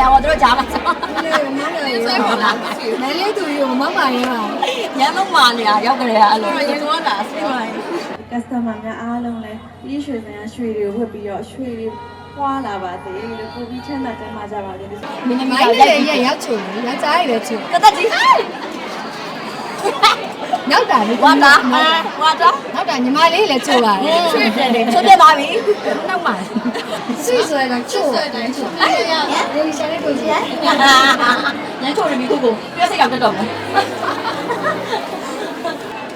တယ်ဟောတို့ကြားမှာဆိုလေမမလေးဆွဲပေါ်လာမလေးသူရောမမရဲပါရမ်းလုံးမာနေတာရောက်ကြတယ်အဲ့လိုရေကောတာဆွဲပါ customer များအားလုံးလည်းဒီရွှေစံရွှေတွေကိုဝတ်ပြီးတော့ရွှေတွေပွားလာပါစေလို့ကိုပြီးချမ်းသာကျမ်းမာကြပါစေလို့မင်းသမီးမိုကင်းရိုက်လေးပြီးရဲ့ရောက်ချုံယောက်ျားရည်လည်းချုံတသက်ကြီးရောက်တာလေဝါတာဝါတာနောက်တာညီမလေးလည်းချုံပါလေချွေးတယ်ချွေးပြပါပြီနောက်မှာ ဆွေဆွဲတော့ချုံဆွဲတယ်ချုံအေးရလေးရှာလေးကိုကြည့်ရမ်းချိုရမီကိုကိုပြည့်စိတ်ရောက်တတ်တော့မယ်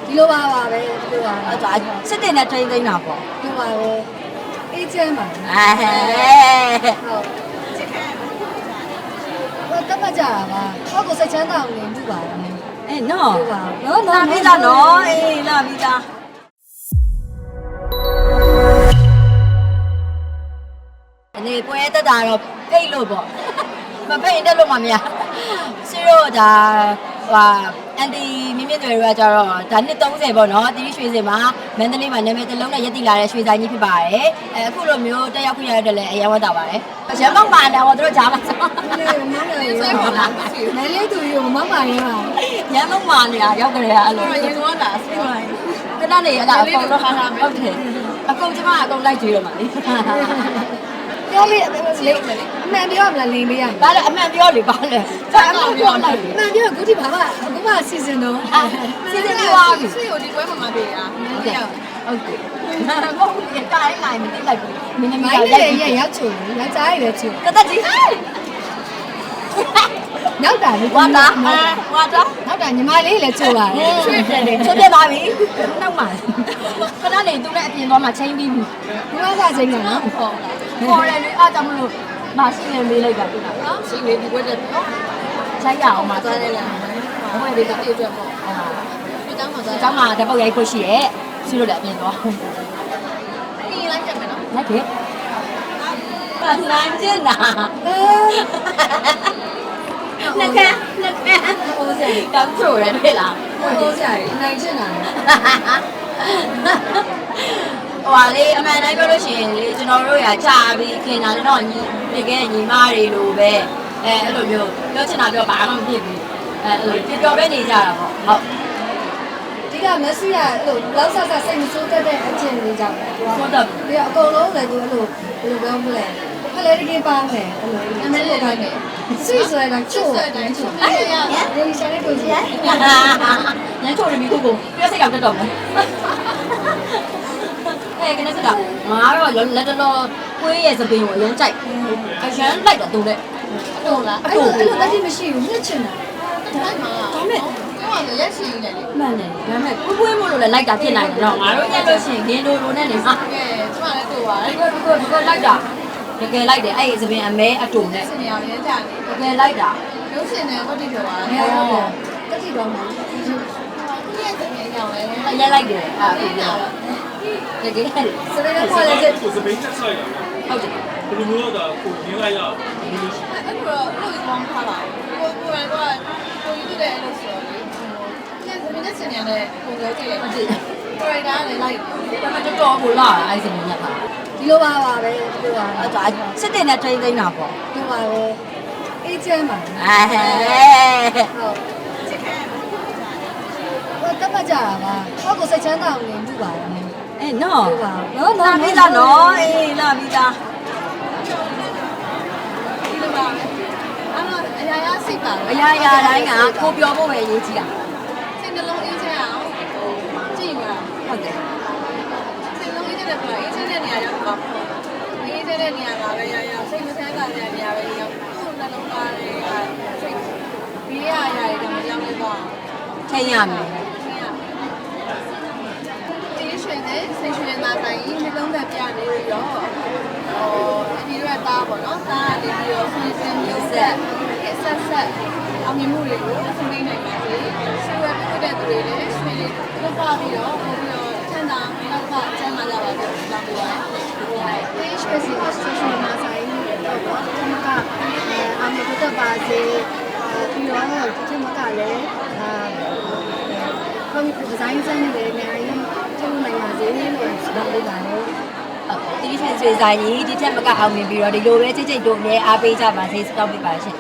ဒီလိုပါပါပဲဒီလိုပါအဲ့ဒါစစ်တင်နဲ့ train သိမ်းတာပေါ့ဒီပါပဲအေးချမ်းပါအဲဟဲ့ဟုတ်ဟိုတက်မကြတာပါဟောကိုစိတ်ချမ်းသာအောင်နေမှုပါလားအေးနော်ဟုတ်ပါနော်လာပြီးသားနော်အေးလာပြီးသား ပွဲတက်တာတော့ဖိတ်လို့ပေါ့မဖိတ်ရင်တက်လို့မှမရစီရောဒါဟာအန်တီမြင့်မြင့်တွေကကြတော့ဒါနှစ်30ပေါ့နော်တီးရွှေစင်မှာမန္တလေးမှာနာမည်တစ်လုံးနဲ့ရက်တည်လာတဲ့ရွှေဆိုင်ကြီးဖြစ်ပါတယ်အဲအခုလိုမျိုးတက်ရောက်ခွင့်ရတဲ့လည်းအရင်ဝတ်တာပါတယ်ရမ်းမောက်ပါတယ်ဟောတို့ကြားမှာဆိုလေမမလေးဆွဲပေါ်လာမလေးသူရောမမရဲပါရမ်းလုံးမာနေတာရောက်ကြတယ်အဲ့လိုရေကောတာဆွဲပါကနနေအဲ့ဒါအကုန်လုံးဟုတ်တယ်အကုန်ကျမအကုန်လိုက်ကြည့်တော့မှာလေ ပြောလေးလေးအမှန်ပြောမလားလင်းလေးရဘာလဲအမှန်ပြောလေဘာလဲဘာအမှန်ပြောလိုက်လေအမှန်ပြောခုဒီဘာမှအခုမှစီစဉ်တော့စီစဉ်ပြီးသွားပြီဆွေကိုဒီပွဲမှာမတွေ့တာဟုတ်တယ်ဟုတ်တယ်မဟုတ်ဘူးကားလိုက်မသိလိုက်ဘူးမင်းသမီးမိုကင်းရိုလေးက်ရဲ့ရောက်ချုံယောက်ျားရည်လည်းချုံတသက်ကြီးရောက်တာလေဝါတာဝါတာနောက်တာညီမလေးလည်းချုံပါလေချွေးတယ်ချွေးပြပါပြီနောက်မှာခဏနေသူနဲ့အပြင်သွားမှချင်းပြီးပြီဒီမှာကချိန်ကနော်ဟုတ် ခေါ်တယ်လေအားကြောင့်မလို့မရှိနေမေးလိုက်တာပြတာနော်ရှိနေဒီကွက်တဲ့နော်ဆိုင်ရအောင်မှာသွားတယ်လားဘဝတွေကပြည့်အတွက်ပေါ့အာ ဒီတောင်းမှာ အเจ้าမှာဓာတ်ပေါက်ရိုက်ခွင့်ရှိရဲ့ဆီလို့လည်းအပြင်သွား ဒီလိုက်ကြမယ်နော် လိုက်ခဲ့ဘာနိုင်ကျင်နာ အဲ နှကန်းနှကန်းဟိုစိကောင်းချိုတယ်တွေ့လား ဟိုးကြရနိုင်ချင်တာ ဟို ပါလေအမှန်တိုင်းပြောလို့ရှိရင်လေကျွန်တော်တို့ရာကြာပြီးခင်တာလည်းတော့ညီပြခဲ့ညီမတွေလိုပဲအဲအဲ့လိုမျိုးပြောချင်တာပြောဘာမှမဖြစ်ဘူးအဲအဲ့လိုပြောပဲနေကြတာပေါ့ဟုတ်ဒီကမက်ဆီကအဲ့လိုလောက်ဆဆစိတ်မဆိုးတတ်တဲ့အချင်းလေးကြောင့်သူကဆိုတော့ဒီအကုန်လုံးလည်းသူအဲ့လိုဘယ်လိုပြောမလဲဖလဲတကယ်ပါမယ်အဲ့လိုအမေလေးကနေဆွေဆွဲတာချို့ဆွဲတယ်ချို့အေးရလေးရှာလေးကိုကြည့်ညချိုရမီကိုကိုပြည့်စိတ်ရောက်တတ်တော့မယ် အဲကနေစတာငါတော့လက်တလောကွေးရဲ့သပင်ကိုအရင်ကြိုက်အရန်လိုက်တာတူတဲ့ဟုတ်လားအဲ့လိုအဲ့လိုတတိမရှိဘူးမြစ်ချင်တာဒါမဲ့ပြောရရက်ရှိနေတယ်မှန်တယ်ဒါမဲ့ကွေးကွေးမို့လို့လည်းလိုက်တာဖြစ်နိုင်တယ်တော့ငါတို့ညက်လို့ရှိရင်ဂင်းလိုလိုနဲ့နေဟာကဲကျမလည်းတူပါတဒီယ်ကဒီကဒီကလိုက်တာတကယ်လိုက်တယ်အဲ့ဒီသပင်အမဲအတူနဲ့စနေအောင်ရဲကြနေတကယ်လိုက်တာရုပ်ရှင်နဲ့ဝတ်တိပြောပါမယ်တတိတော့မှာဒီရဲ့စနေအောင်လဲအရင်လိုက်တယ်အာအခုပြော တကယ်စနေကပေါ်လာတဲ့ကိုစပိန်တက်ဆိုင်ရဟုတ်တယ်ဘယ်လိုမျိုးတော့ကိုရင်းလိုက်ရအောင်ဘယ်လိုရှိအဲ့တော့လို့ကောင်းထားပါကိုကိုယ်ကတော့ကိုယူတဲ့အဲ့လိုဆိုတော့လေဒီစနေနဲ့စနေနဲ့ကိုပြောကြည့်လိုက်ဟုတ်တယ်ကိုရိုက်တာလည်းလိုက်ဒါမှတော်တော်ကိုလာအဲ့ဒီမြတ်တာဒီလိုပါပါပဲဒီလိုပါအဲ့ဒါစစ်တင်နဲ့ train သိမ်းတာပေါ့ဒီပါပဲအေးချမ်းပါအဲဟဲ့ဟုတ်ဟိုတက်မကြတာပါဟောကိုစိတ်ချမ်းသာအောင်နေမှုပါလား အေးနော်ဟုတ်ပါနော်လာပြီးသားနော်အေးလာပြီးသားဒီလိုပါပဲအဲ့တော့အရာရာစိတ်ပါအရာရာတိုင်းကကိုပြောဖို့ပဲအရေးကြီးတာစိတ်နှလုံးအေးချမ်းအောင်ကြည့်ပါဟုတ်တယ်စိတ်လုံးအေးတဲ့ပြောအေးချမ်းတဲ့နေရာရောက်ပါအေးချမ်းတဲ့နေရာမှာပဲရောက်ရောက်စိတ်မချမ်းသာတဲ့နေရာပဲရောက်ကိုယ်နှလုံးသားတွေကစိတ်ဒီရအရာတွေတော့မရောက်ဘူးပေါ့ထိန်းရမယ် ဒီရွှေနဲ့ စိတ်ရွှေနာတိုင်းနှလုံးသက်ပြနေပြီးတော့ဟိုဒီရတာပေါ့နော်သားကနေပြီးတော့ဆွေးစင်းမျိုးဆက်ဆက်ဆက်အောင်မြင်မှုတွေကိုဆုံးနေနိုင်ပါစေဆွေးရပြတဲ့သူတွေလည်းရွှေတွေလွတ်ပါပြီးတော့ပို့ပြီးတော့ချမ်းသာနောက်ကချမ်းသာကြပါစေတောင်းပါပါတယ်ဒီရွှေစီကိုဆွေးဆွေးနာဆိုင်တော့ပေါ့ဒီကအာမဘတ်ပါစေပြီးတော့ဒီမကလည်းအာခွန်ဒီဇို င်းစမ်းနေတယ်အများကြီးကျုံနိုင်ပါစေလို့ဆုတောင်းပေးပါတယ်ဟုတ်တီးရွှေရွှေဆိုင်ကြီးဒီထက်မကအောင်မြင်ပြီးတော့ဒီလိုပဲချိတ်ချိတ်တို့အမြဲအားပေးကြပါစေစတောင်းပေးပါရှင်